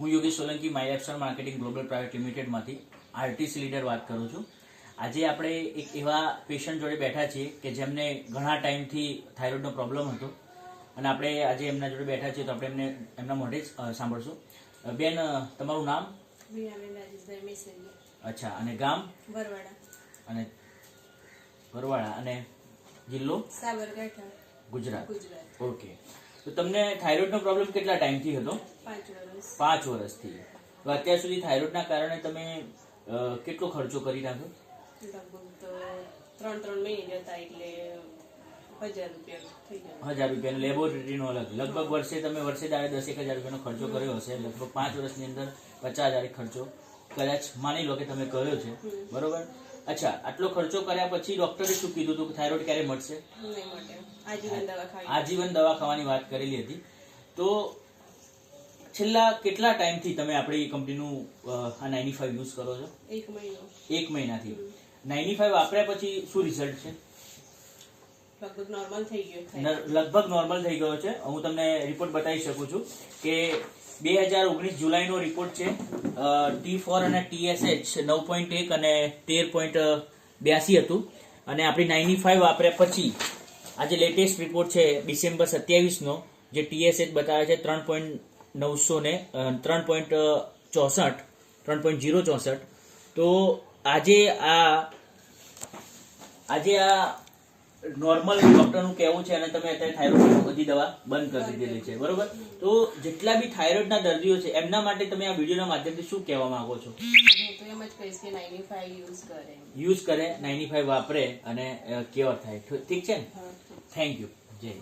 હું યોગેશ સોલંકી માય એપ્સર marketing global private લિમિટેડમાંથી આરટીસી લીડર વાત કરું છું. આજે આપણે એક એવા પેશન્ટ જોડે બેઠા છીએ કે જેમને ઘણા ટાઈમથી થાઇરોઇડનો પ્રોબ્લેમ હતો. અને આપણે આજે એમના જોડે બેઠા છીએ તો આપણે એમને એમના મોઢે જ સાંભળશું. બેન તમારું નામ? અચ્છા અને ગામ? વરવાડા. અને વરવાડા અને જિલ્લો? સાબરકાંઠા. ગુજરાત. ગુજરાત. ઓકે. તો તમને થાઇરોઇડનો પ્રોબ્લેમ કેટલા ટાઈમથી હતો? પાંચ વર્ષથી તો અત્યાર સુધી થાઇરોઇડના કારણે તમે કેટલો ખર્ચો કરી નાખ્યો ત્રણ ત્રણ મહિને એટલે હજાર રૂપિયાનો લેબોરેટરીનો અલગ. લગભગ વર્ષે તમે વર્ષે દાડે દસ એક હજાર રૂપિયાનો ખર્ચો કર્યો હશે. લગભગ પાંચ વર્ષની અંદર પચાસ હજાર ખર્ચો કદાચ માની લો કે તમે કર્યો છે. બરોબર? અચ્છા આટલો ખર્ચો કર્યા પછી ડોક્ટરે શું કીધું હતું કે થાઇરોઇડ ક્યારે મળશે? આજીવન દવા ખાવાની વાત કરેલી હતી તો છેલ્લા કેટલા ટાઈમથી તમે આપણી કંપનીનું આ નાઇન્ટી ફાઈવ યુઝ કરો છો? એક મહિનો. એક મહિનાથી. નાઇન્ટી ફાઈવ વાપર્યા પછી શું રિઝલ્ટ છે? લગભગ નોર્મલ થઈ ગયો લગભગ નોર્મલ થઈ ગયો છે. હું તમને રિપોર્ટ બતાવી શકું છું કે બે હજાર ઓગણીસ જુલાઈનો રિપોર્ટ છે. ટી ફોર અને ટીએસએચ નવ પોઈન્ટ એક અને તેર પોઈન્ટ બ્યાસી હતું. અને આપણી નાઇન્ટી ફાઈવ વાપર્યા પછી આજે લેટેસ્ટ રિપોર્ટ છે ડિસેમ્બર સત્યાવીસનો, જે ટીએસએચ બતાવે છે ત્રણ પોઈન્ટ નવસો ને ત્રણ પોઈન્ટ ચોસઠ, ત્રણ પોઈન્ટ જીરો ચોસઠ. તો આજે આ આજે આ નોર્મલ ડોક્ટરનું કહેવું છે અને તમે અત્યારે થાઇરોઇડની બધી દવા બંધ કરી દીધેલી છે બરોબર? તો જેટલા બી થાઇરોઇડના દર્દીઓ છે એમના માટે તમે આ વિડીયોના માધ્યમથી શું કહેવા માંગો છો? યુઝ કરે. નાઇન્ટી ફાઈવ વાપરે અને ક્યોર થાય. ઠીક છે ને? થેન્ક યુ જય